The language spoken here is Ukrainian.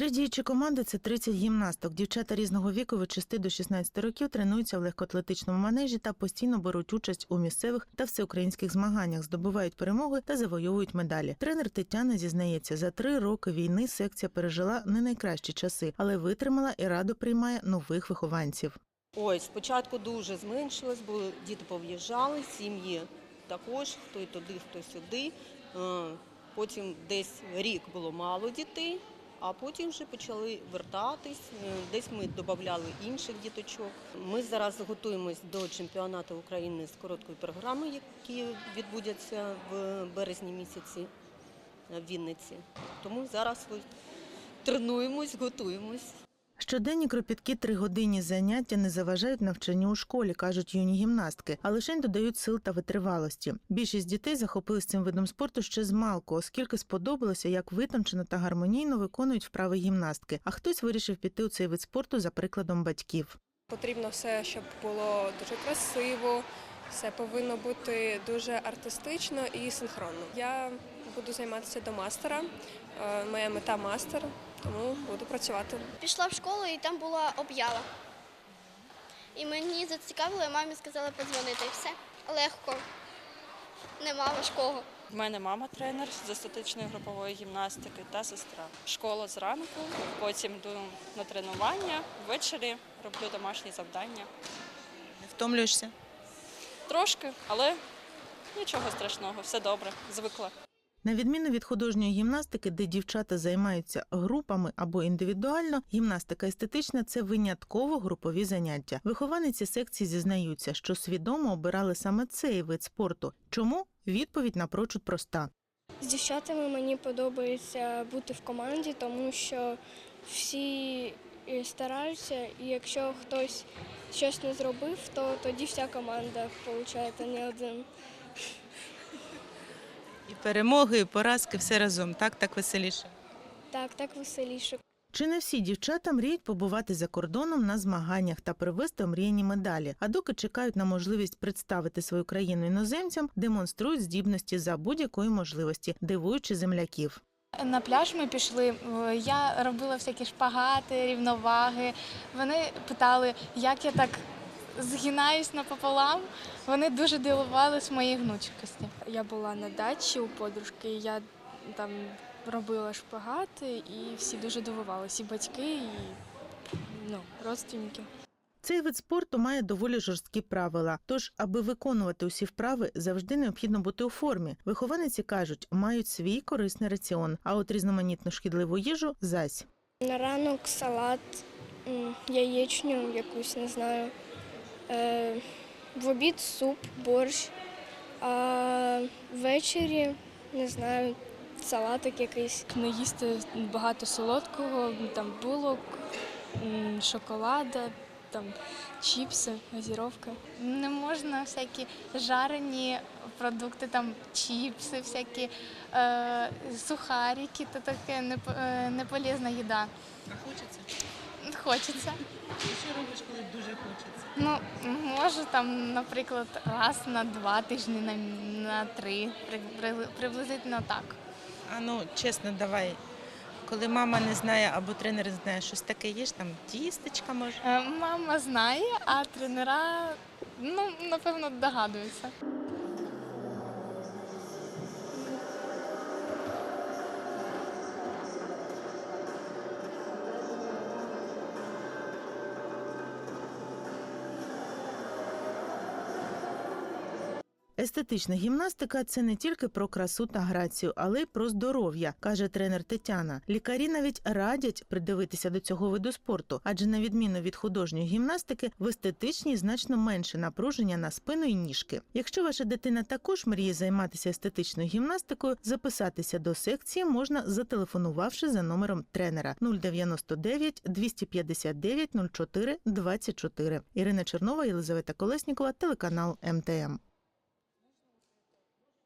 Три діючі команди це 30 гімнасток. Дівчата різного віку від 6 до 16 років тренуються в легкоатлетичному манежі та постійно беруть участь у місцевих та всеукраїнських змаганнях, здобувають перемоги та завойовують медалі. Тренер Тетяна зізнається, за три роки війни секція пережила не найкращі часи, але витримала і радо приймає нових вихованців. Ой, спочатку дуже зменшилось, бо діти пов'їжджали, сім'ї також, хто й туди, хто сюди. Е, Потім десь рік було мало дітей, а потім вже почали вертатись. Е, Десь ми додавали інших діточок. Ми зараз готуємось до чемпіонату України з короткої програми, які відбудуться в березні місяці в Вінниці. Тому зараз ось тренуємось, готуємось. Щоденні кропіткі тригодинні заняття не заважають навчанню у школі, кажуть юні гімнастки, а лише додають сил та витривалості. Більшість дітей захопились цим видом спорту ще з малку, оскільки сподобалося, як витончено та гармонійно виконують вправи гімнастки. А хтось вирішив піти у цей вид спорту за прикладом батьків. Потрібно все, щоб було дуже красиво, все повинно бути дуже артистично і синхронно. Я буду займатися до мастера. Е, Моя мета мастер, тому буду працювати. Пішла в школу і там була об'ява. І мені зацікавило, і мамі сказали подзвонити. І все. Легко. Нема важкого. В мене мама тренер з естетичної групової гімнастики та сестра. Школа зранку, потім йду на тренування, ввечері роблю домашні завдання. Не втомлюєшся? Трошки, але нічого страшного, все добре, звикла. На відміну від художньої гімнастики, де дівчата займаються групами або індивідуально, гімнастика естетична це винятково групові заняття. Вихованиці секції зізнаються, що свідомо обирали саме цей вид спорту. Чому? Відповідь напрочуд проста. З дівчатами мені подобається бути в команді, тому що всі е, стараються, і якщо хтось щось не зробив, то тоді вся команда а не один. І перемоги, і поразки все разом. Так, так веселіше. Так, так веселіше. Чи не всі дівчата мріють побувати за кордоном на змаганнях та привезти омріяні медалі? А доки чекають на можливість представити свою країну іноземцям, демонструють здібності за будь-якої можливості, дивуючи земляків. На пляж ми пішли. е, Я робила всякі шпагати, рівноваги. Вони питали, як я так згинаюсь напополам. Вони дуже дивувались моїй гнучкості. Я була на дачі у подружки, і я там робила шпагати, і всі дуже дивувалися, і батьки, і ну, родственники. Цей вид спорту має доволі жорсткі правила. Тож, аби виконувати усі вправи, завжди необхідно бути у формі. Вихованиці кажуть, мають свій корисний раціон, а от різноманітну шкідливу їжу зась. На ранок салат, яєчню якусь, не знаю. Е, в обід суп, борщ, а ввечері, не знаю, салатик якийсь. Не їсти багато солодкого, там булок, шоколада, там чіпси, газіровка. Не можна всякі жарені продукти, там чіпси, всякі е, сухарики, то таке непо- е, їда. А хочеться? Хочеться. Що робиш, коли дуже хочеться? Ну, можу там, наприклад, раз на два тижні, на, на три, при- при- приблизительно так. А ну, чесно, давай. Коли мама не знає або тренер не знає, щось таке їш, там тістечка може. Е, Мама знає, а тренера, ну, напевно, догадуються. Естетична гімнастика це не тільки про красу та грацію, але й про здоров'я, каже тренер Тетяна. Лікарі навіть радять придивитися до цього виду спорту, адже на відміну від художньої гімнастики, в естетичній значно менше напруження на спину і ніжки. Якщо ваша дитина також мріє займатися естетичною гімнастикою, записатися до секції можна зателефонувавши за номером тренера 099 259 04 24. Ірина Чернова, Єлизавета Колеснікова, телеканал МТМ.